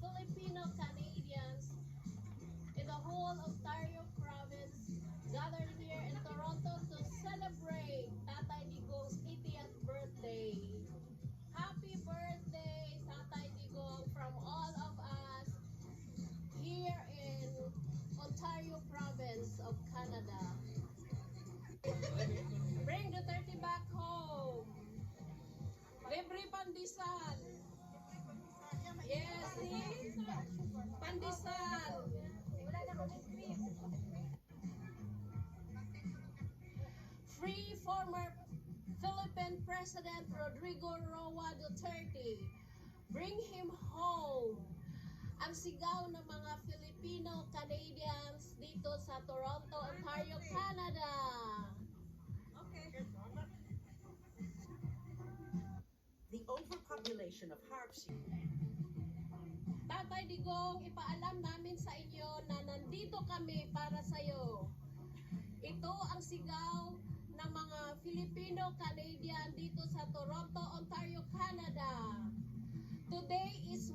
Filipino Canadians in the whole Ontario President Rodrigo Roa Duterte. Bring him home. Ang sigaw ng mga Filipino Canadians dito sa Toronto, Ontario, Canada. The overpopulation of Harpsy Tatay Digong, ipaalam namin sa inyo na nandito kami para sa iyo. Ito ang sigaw ng mga Filipino Canadian dito sa Toronto, Ontario, Canada. Today is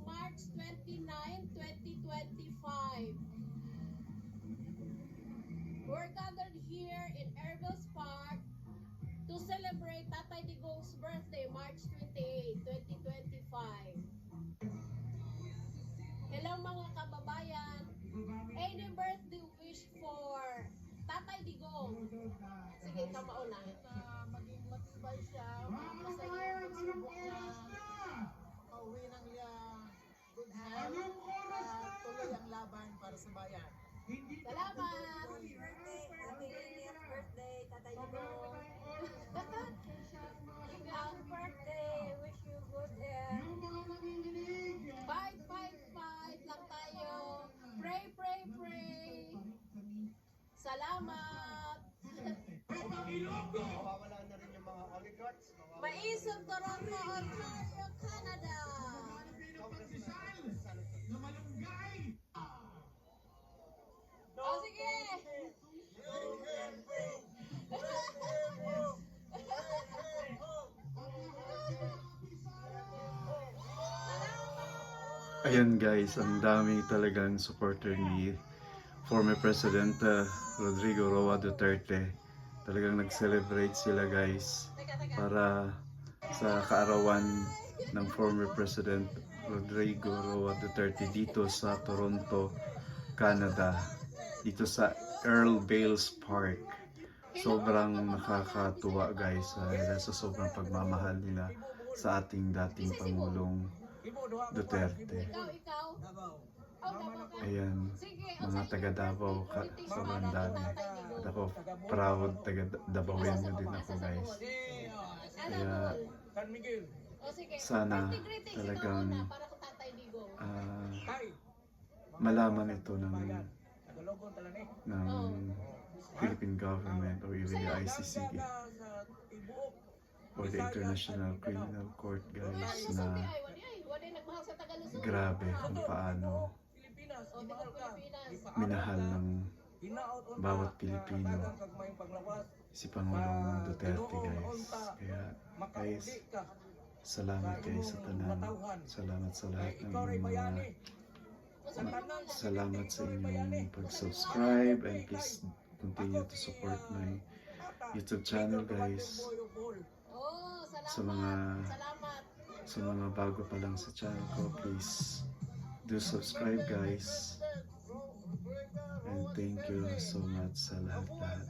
na maging matibay siya, masaya yung pagsubok niya, pauwi ng liya, good health, at tuloy ang laban para sa bayan. Salamat! Mawawala na rin yung mga oligarchs, mawawala Maisog Toronto, Ontario, Canada. O sige! Ayan guys, ang dami talagang supporter ni former President uh, Rodrigo Roa Duterte. Talagang nag-celebrate sila guys para sa kaarawan ng former President Rodrigo Roa Duterte dito sa Toronto, Canada. Dito sa Earl Bales Park. Sobrang nakakatuwa guys dahil sa sobrang pagmamahal nila sa ating dating Pangulong Duterte. Ikaw, ikaw. Oh, Davao ka. Ayan, mga taga Davao, ka, sobrang dami. At ako, proud taga Davaoan nyo din ako guys. Kaya, sana talagang, Tay, malaman ito ng, ng Philippine government or even the ICC or the International Criminal Court guys na grabe kung paano minahal ng bawat Pilipino. si Pangulong Duterte guys. Kaya guys, salamat kayo sa tanan. Salamat sa lahat ng mga Salamat sa inyong pag-subscribe and please continue to support my YouTube channel guys. Oh, salamat. Sa mga- Salamat. Sa mga bago pa lang sa channel ko, please do subscribe guys. And thank you so much sa lahat-lahat.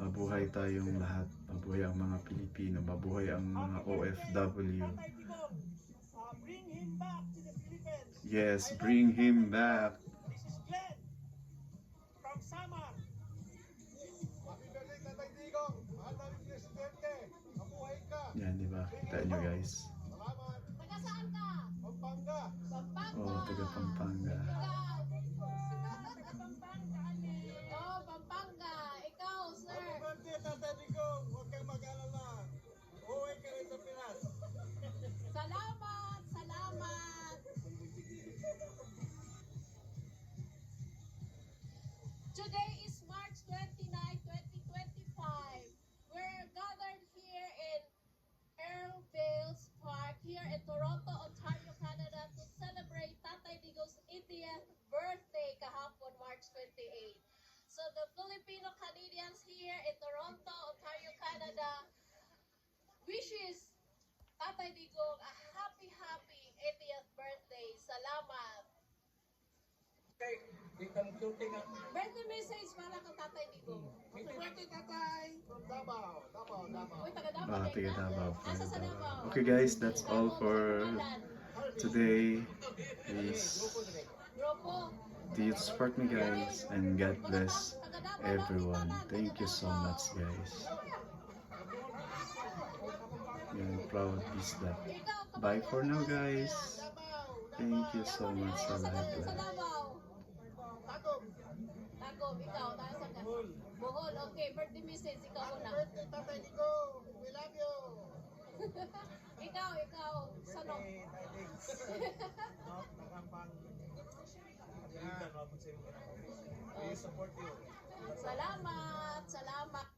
Mabuhay tayong lahat. Mabuhay ang mga Pilipino. Mabuhay ang mga OFW. Yes, bring him back. Yan, di ba? Kita nyo guys. Today is March 29, 2025. We're gathered here in Airvales Park here in Toronto, Ontario, Canada to celebrate Tatay Digo's 80th birthday kahapon, March 28. So the Filipino Canadians here in Toronto, Ontario, Canada wishes Tatay Digong a happy, happy 80th birthday. Salamat! Birthday message para kay Tatay Digong. Happy birthday, tatay! From Davao. Davao, Davao. Uy, taga Davao. Ah, na. Davao. Asa sa Davao? Okay guys, that's all for today. Please Grupo. do you support me guys and God bless everyone. Thank you so much guys. Yung proud is that. Bye for now guys. Thank you so much sa Sa lahat. Jacob, ikaw, tayo sa ka? Bohol. Bohol, okay. Birthday message, ikaw Happy una. birthday, Tatay Nico. We love you. ikaw, ikaw, sa no. Birthday, Tatay Diggs. No, nakampang. Yeah. Please support you. Salamat, salamat.